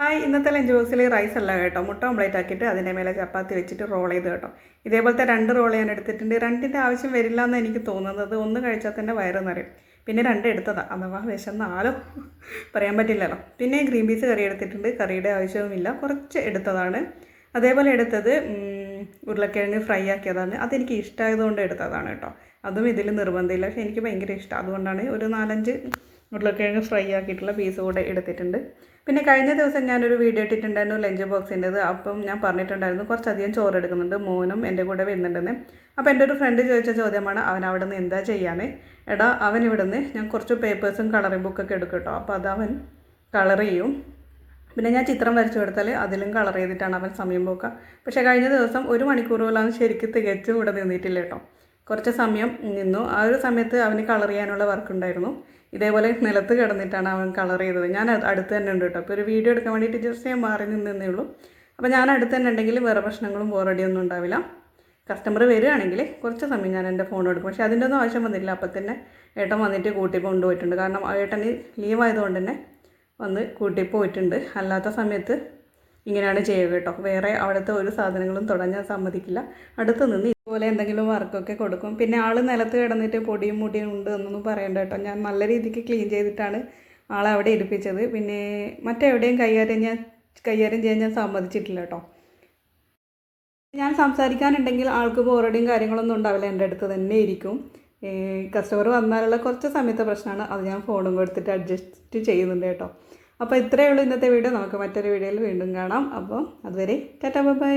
Hi ഇന്നത്തെ lunch ബോക്സിൽ rice അല്ല കേട്ടോ. മുട്ട ഓംപ്ലേറ്റ് ആക്കിയിട്ട് അതിന്റെ മേലെ ചപ്പാത്തി വെച്ചിട്ട് റോൾ ചെയ്ത് കേട്ടോ. ഇതേപോലത്തെ രണ്ട് റോൾ ഞാൻ എടുത്തിട്ടുണ്ട്. രണ്ടിന്റെ ആവശ്യം വരില്ല എന്ന് എനിക്ക് തോന്നുന്നത്. ഒന്ന് കഴിച്ചാൽ തന്നെ വയറ് നിറയും. പിന്നെ രണ്ട് എടുത്തതാണ് അഥവാ വിശന്നാലോ? പറയാൻ പറ്റില്ലല്ലോ. പിന്നെ ഗ്രീൻ പീസ് കറി എടുത്തിട്ടുണ്ട്. കറിയുടെ ആവശ്യവുമില്ല. കുറച്ച് എടുത്തതാണ്. അതേപോലെ എടുത്തത് ഉരുളക്കിഴങ്ങ് ഫ്രൈ ആക്കിയതാണ്. അതെനിക്ക് ഇഷ്ടമായതുകൊണ്ട് എടുത്തതാണ് കേട്ടോ. അതും ഇതിൽ നിർബന്ധമില്ല. പക്ഷേ എനിക്ക് ഭയങ്കര ഇഷ്ടം. അതുകൊണ്ടാണ് ഒരു നാലഞ്ച് ഉരുളക്കിഴങ്ങ് ഫ്രൈ ആക്കിയിട്ടുള്ള പീസ് കൂടെ എടുത്തിട്ടുണ്ട്. പിന്നെ കഴിഞ്ഞ ദിവസം ഞാനൊരു വീഡിയോ ഇട്ടിട്ടുണ്ടായിരുന്നു ലഞ്ച് ബോക്സിന്റെത്. അപ്പം ഞാൻ പറഞ്ഞിട്ടുണ്ടായിരുന്നു കുറച്ചധികം ചോറ് എടുക്കുന്നുണ്ട്. മോനും എന്റെ കൂടെ വരുന്നുണ്ടെന്ന്. അപ്പോൾ എന്റെ ഒരു ഫ്രണ്ട് ചോദിച്ച ചോദ്യമാണ് അവൻ അവിടെ നിന്ന് എന്താ ചെയ്യാൻ എടാ അവൻ ഇവിടെ നിന്ന് ഞാൻ കുറച്ച് പേപ്പേഴ്സും കളറിംഗ് ബുക്കൊക്കെ എടുക്കും കേട്ടോ. അപ്പോൾ അത് അവൻ കളർ ചെയ്യും. പിന്നെ ഞാൻ ചിത്രം വരച്ചു കൊടുത്താൽ അതിലും കളർ ചെയ്തിട്ടാണ് അവൻ സമയം പോക്കുക. പക്ഷേ കഴിഞ്ഞ ദിവസം ഒരു മണിക്കൂർ പോലും അവൻ ശരിക്കും തികച്ചും ഇവിടെ നിന്നിട്ടില്ല കേട്ടോ. കുറച്ച് സമയം നിന്നു. ആ ഒരു സമയത്ത് അവന് കളർ ചെയ്യാനുള്ള വർക്ക് ഉണ്ടായിരുന്നു. ഇതേപോലെ നിലത്ത് കിടന്നിട്ടാണ് അവൻ കളർ ചെയ്തത്. ഞാൻ അടുത്ത് തന്നെ ഉണ്ട് കേട്ടോ. ഒരു വീഡിയോ എടുക്കാൻ വേണ്ടിയിട്ട് ജസ്റ്റ് ഞാൻ മാറി നിന്നേ ഉള്ളൂ. അപ്പോൾ ഞാൻ അടുത്ത് തന്നെ ഉണ്ടെങ്കിൽ വേറെ പ്രശ്നങ്ങളും ബോറടിയൊന്നും ഉണ്ടാവില്ല. കസ്റ്റമർ വരികയാണെങ്കിൽ കുറച്ച് സമയം ഞാൻ എന്റെ ഫോൺ എടുക്കും. പക്ഷേ അതിന്റെ ഒന്നും ആവശ്യം വന്നില്ല അപ്പം തന്നെ ഏട്ടൻ വന്നിട്ട് കൂട്ടി കൊണ്ടുപോയിട്ടുണ്ട്. കാരണം ഏട്ടന് ലീവ് ആയതുകൊണ്ട് തന്നെ വന്ന് കൂട്ടി പോയിട്ടുണ്ട്. അല്ലാത്ത സമയത്ത് ഇങ്ങനെയാണ് ചെയ്യുക കേട്ടോ. വേറെ അവിടുത്തെ ഒരു സാധനങ്ങളും തുടങ്ങാൻ സമ്മതിക്കില്ല. അടുത്ത് നിന്ന് ഇതുപോലെ എന്തെങ്കിലും വർക്കൊക്കെ കൊടുക്കും. പിന്നെ ആൾ നിലത്ത് കിടന്നിട്ട് പൊടിയും മുടിയും ഉണ്ട് എന്നൊന്നും പറയണ്ട കേട്ടോ. ഞാൻ നല്ല രീതിക്ക് ക്ലീൻ ചെയ്തിട്ടാണ് ആളെ അവിടെ ഇരിപ്പിച്ചത്. പിന്നെ മറ്റെവിടെയും കൈകാര്യം ഞാൻ കൈകാര്യം ചെയ്യാൻ ഞാൻ സമ്മതിച്ചിട്ടില്ല കേട്ടോ. ഞാൻ സംസാരിക്കാനുണ്ടെങ്കിൽ ആൾക്ക് ബോറടിയും കാര്യങ്ങളൊന്നും ഉണ്ടാവില്ല. എന്റെ അടുത്ത് തന്നെ ഇരിക്കും. കസ്റ്റമർ വന്നാലുള്ള കുറച്ച് സമയത്തെ പ്രശ്നമാണ് അത് ഞാൻ ഫോണും കൊടുത്തിട്ട് അഡ്ജസ്റ്റ് ചെയ്യുന്നുണ്ട് കേട്ടോ. അപ്പോൾ ഇത്രയേ ഉള്ളൂ ഇന്നത്തെ വീഡിയോ നമുക്ക് മറ്റൊരു വീഡിയോയിൽ വീണ്ടും കാണാം. അപ്പോൾ അതുവരെ ടാറ്റാ ബൈ.